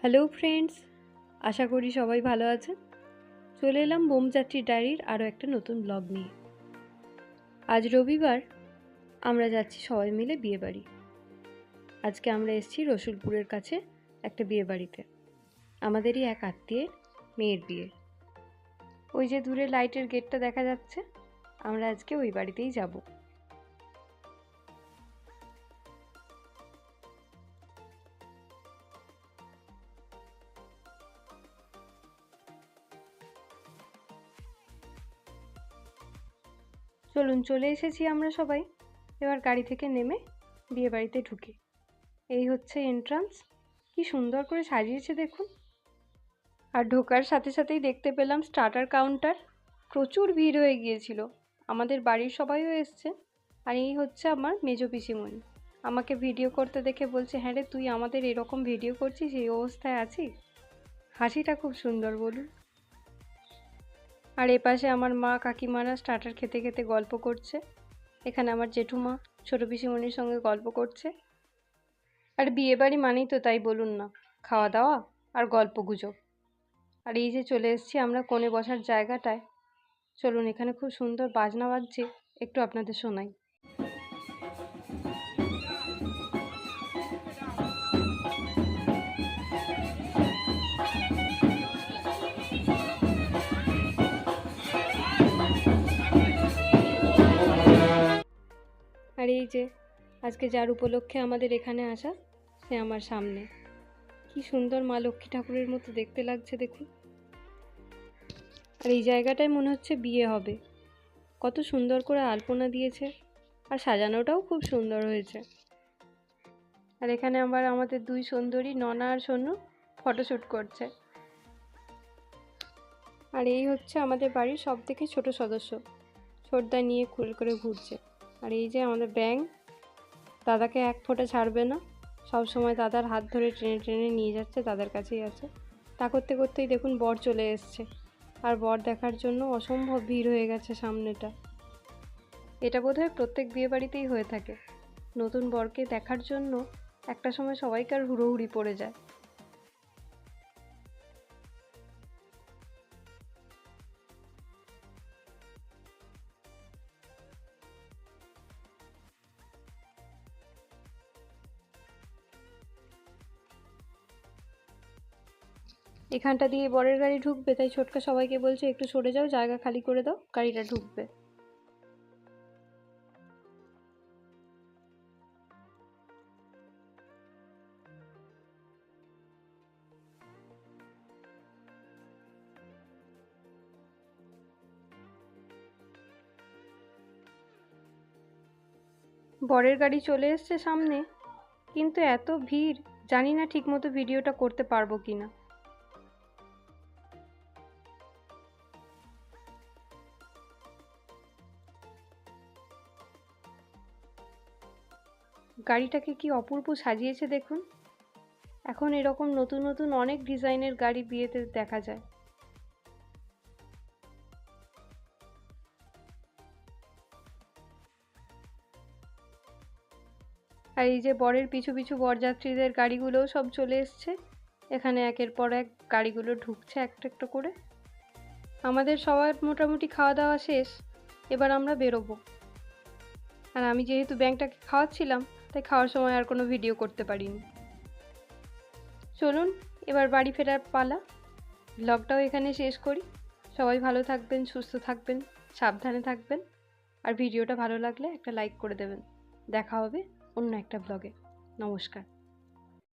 Hello friends আশা করি সবাই ভালো আছেন। চলে এলাম বোমযাত্রী ডায়েরির আরও একটা নতুন ব্লগ নিয়ে। আজ রবিবার, আমরা যাচ্ছি সবাই মিলে বিয়ে বাড়ি আজকে আমরা এসেছি রসুলপুরের কাছে একটা বিয়ে বাড়িতে আমাদেরই এক আত্মীয়ের মেয়ের বিয়ে। ওই যে দূরে লাইটের গেটটা দেখা যাচ্ছে, আমরা আজকে ওই বাড়িতেই যাব। চলুন চলে এসেছি আমরা সবাই। এবার গাড়ি থেকে নেমে বিয়ে বাড়িতে ঢুকি। এই হচ্ছে এন্ট্রান্স কি সুন্দর করে সাজিয়েছে দেখুন। আর ঢোকার সাথে সাথেই দেখতে পেলাম স্টার্টার কাউন্টার প্রচুর ভিড় হয়ে গিয়েছিল। আমাদের বাড়ির সবাইও এসছে। আর এই হচ্ছে আমার মেজো পিসিমণি। আমাকে ভিডিও করতে দেখে বলছে হ্যাঁ রে, তুই আমাদের এরকম ভিডিও করছিস, এই অবস্থায় আছিস? হাসিটা খুব সুন্দর বলুন। আর এপাশে আমার মা কাকিমারা স্টার্টার খেতে খেতে গল্প করছে। এখানে আমার জেঠুমা, ছোটো পিসিমণির সঙ্গে গল্প করছে। আর বিয়ে বাড়ি মানেই তো তাই বলুন না খাওয়া দাওয়া আর গল্প গুজব আর এই যে চলে এসেছি আমরা কোণে বসার জায়গাটায়। চলুন এখানে খুব সুন্দর বাজনা বাজছে, একটু আপনাদের শোনাই। আর এই যে, আজকে যার উপলক্ষে আমাদের এখানে আসা, সে আমার সামনে। কি সুন্দর মা লক্ষ্মী ঠাকুরের মতো দেখতে লাগছে, দেখুন। আর এই জায়গাটায় মনে হচ্ছে বিয়ে হবে। কত সুন্দর করে আলপনা দিয়েছে, আর সাজানোটাও খুব সুন্দর হয়েছে। আর এখানে আবার আমাদের দুই সুন্দরী, ননা আর সোনু ফটোশ্যুট করছে। আর এই হচ্ছে আমাদের বাড়ির সব থেকে ছোটো সদস্য। ছোটদা নিয়ে খুল করে ঘুরছে। আর এই যে আমাদের ব্যাং দাদাকে এক ফোঁটা ছাড়বে না। সব সময় দাদার হাত ধরে টেনে টেনে নিয়ে যাচ্ছে, দাদার কাছেই আছে। তা করতে করতেই দেখুন বর চলে এসছে। আর বর দেখার জন্য অসম্ভব ভিড় হয়ে গেছে সামনেটা। এটা বোধহয় প্রত্যেক বিয়ে বাড়িতেই হয়ে থাকে। নতুন বরকে দেখার জন্য একটা সময় সবাইকার হুড়োহুড়ি পড়ে যায়। এখানটা দিয়ে বরের গাড়ি ঢুকবে, তাই ছোটকা সবাইকে বলছে, একটু সরে যাও, জায়গা খালি করে দাও, গাড়িটা ঢুকবে। বরের গাড়ি চলে এসছে সামনে, কিন্তু এত ভিড়, জানি না ঠিকমতো ভিডিওটা করতে পারব কি না গাড়িটাকে কি অপূর্ব সাজিয়েছে দেখুন। এখন এরকম নতুন নতুন অনেক ডিজাইনের গাড়ি বিয়েতে দেখা যায়। আর এই যে বরের পিছু পিছু বরযাত্রীদের গাড়িগুলোও সব চলে এসছে। এখানে একের পর এক গাড়িগুলো ঢুকছে একটা একটা করে। আমাদের সবার মোটামুটি খাওয়া দাওয়া শেষ। এবার আমরা বেরোবো। আর আমি যেহেতু ব্যাংকটাকে খাওয়াচ্ছিলাম তাই খাওয়ার সময় আর কোনো ভিডিও করতে পারিনি। চলুন, এবার বাড়ি ফেরার পালা। ব্লগটাও এখানে শেষ করি। সবাই ভালো থাকবেন, সুস্থ থাকবেন, সাবধানে থাকবেন। আর ভিডিওটা ভালো লাগলে একটা লাইক করে দেবেন। দেখা হবে অন্য একটা ব্লগে নমস্কার।